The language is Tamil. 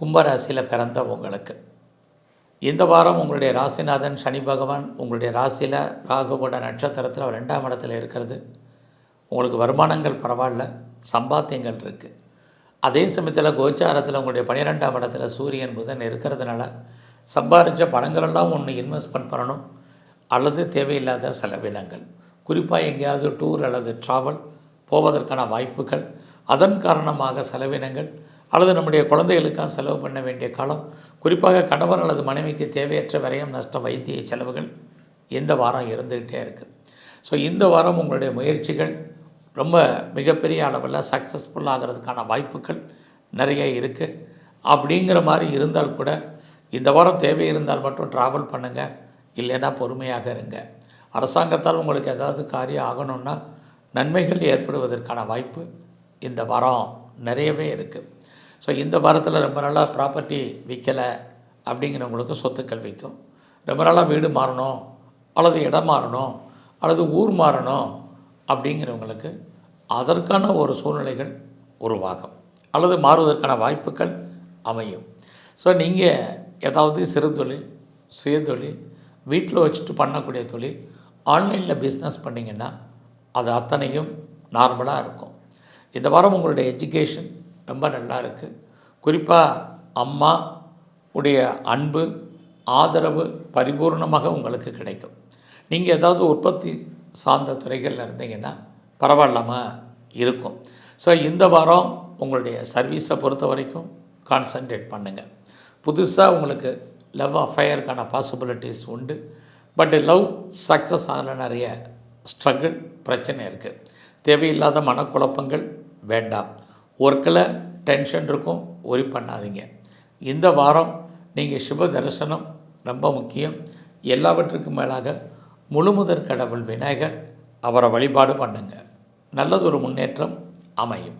கும்பராசியில் பிறந்த உங்களுக்கு. இந்த வாரம் உங்களுடைய ராசிநாதன் சனி பகவான் உங்களுடைய ராசியில் ராகுவோட நட்சத்திரத்தில் ரெண்டாம் இடத்துல இருக்கிறது. உங்களுக்கு வருமானங்கள் பரவாயில்ல சம்பாத்தியங்கள் இருக்குது அதே சமயத்தில் கோச்சாரத்தில் உங்களுடைய பன்னிரெண்டாம் இடத்துல சூரியன் புதன் இருக்கிறதுனால சம்பாதிச்ச பணங்களெல்லாம் ஒன்று இன்வெஸ்ட்மெண்ட் பண்ணணும். அல்லது தேவையில்லாத செலவினங்கள். குறிப்பாக எங்கேயாவது டூர் அல்லது ட்ராவல் போவதற்கான வாய்ப்புகள். அதன் காரணமாக செலவினங்கள். அல்லது நம்முடைய குழந்தைகளுக்காக செலவு பண்ண வேண்டிய காலம் குறிப்பாக கணவர் அல்லது மனைவிக்கு தேவையற்ற விரயம் நஷ்டம் வைத்திய செலவுகள் இந்த வாரம் இருந்துக்கிட்டே இருக்குது ஸோ இந்த வாரம் உங்களுடைய முயற்சிகள் ரொம்ப மிகப்பெரிய அளவில் சக்ஸஸ்ஃபுல் ஆகிறதுக்கான வாய்ப்புகள் நிறைய இருக்குது அப்படிங்கிற மாதிரி இருந்தால் கூட இந்த வாரம் தேவை இருந்தால் மட்டும் ட்ராவல் பண்ணுங்கள் இல்லைன்னா பொறுமையாக இருங்க. அரசாங்கத்தால் உங்களுக்கு ஏதாவது காரியம் ஆகணும்னா நன்மைகள் ஏற்படுவதற்கான வாய்ப்பு இந்த வாரம் நிறையவே இருக்குது ஸோ இந்த வாரத்தில் ரொம்ப நாளாக ப்ராப்பர்ட்டி விற்கலை அப்படிங்கிறவங்களுக்கு சொத்துக்கள் விற்கும். ரொம்ப நாளாக வீடு மாறணும் அல்லது இடம் மாறணும் அல்லது ஊர் மாறணும் அப்படிங்கிறவங்களுக்கு அதற்கான ஒரு சூழ்நிலைகள் உருவாகும் அல்லது மாறுவதற்கான வாய்ப்புகள் அமையும். ஸோ நீங்கள் ஏதாவது சிறு தொழில் சுயதொழில் வீட்டில் வச்சுட்டு பண்ணக்கூடிய தொழில் ஆன்லைனில் பிஸ்னஸ் பண்ணிங்கன்னா அது அத்தனையும் நார்மலாக இருக்கும். இந்த வாரம் உங்களுடைய எஜுகேஷன் ரொம்ப நல்லா இருக்குது குறிப்பாக அம்மா உடைய அன்பு ஆதரவு பரிபூர்ணமாக உங்களுக்கு கிடைக்கும். நீங்கள் ஏதாவது உற்பத்தி சார்ந்த துறைகளில் இருந்தீங்கன்னா பரவாயில்லாமல் இருக்கும். ஸோ இந்த வாரம் உங்களுடைய சர்வீஸை பொறுத்த வரைக்கும் கான்சன்ட்ரேட் பண்ணுங்கள் புதுசாக உங்களுக்கு லவ் அஃபையருக்கான பாசிபிலிட்டிஸ் உண்டு. பட் லவ் சக்ஸஸ் ஆன நிறைய ஸ்ட்ரகிள் பிரச்சனை இருக்குது தேவையில்லாத மனக்குழப்பங்கள் வேண்டாம். ஒர்க்கில் டென்ஷன் இருக்கும் ஒரி பண்ணாதீங்க. இந்த வாரம் நீங்கள் சுப தரிசனம் ரொம்ப முக்கியம். எல்லாவற்றுக்கும் மேலாக முழுமுதற் கடவுள் விநாயகர் அவரை வழிபாடு பண்ணுங்க. நல்லதொரு முன்னேற்றம் அமையும்.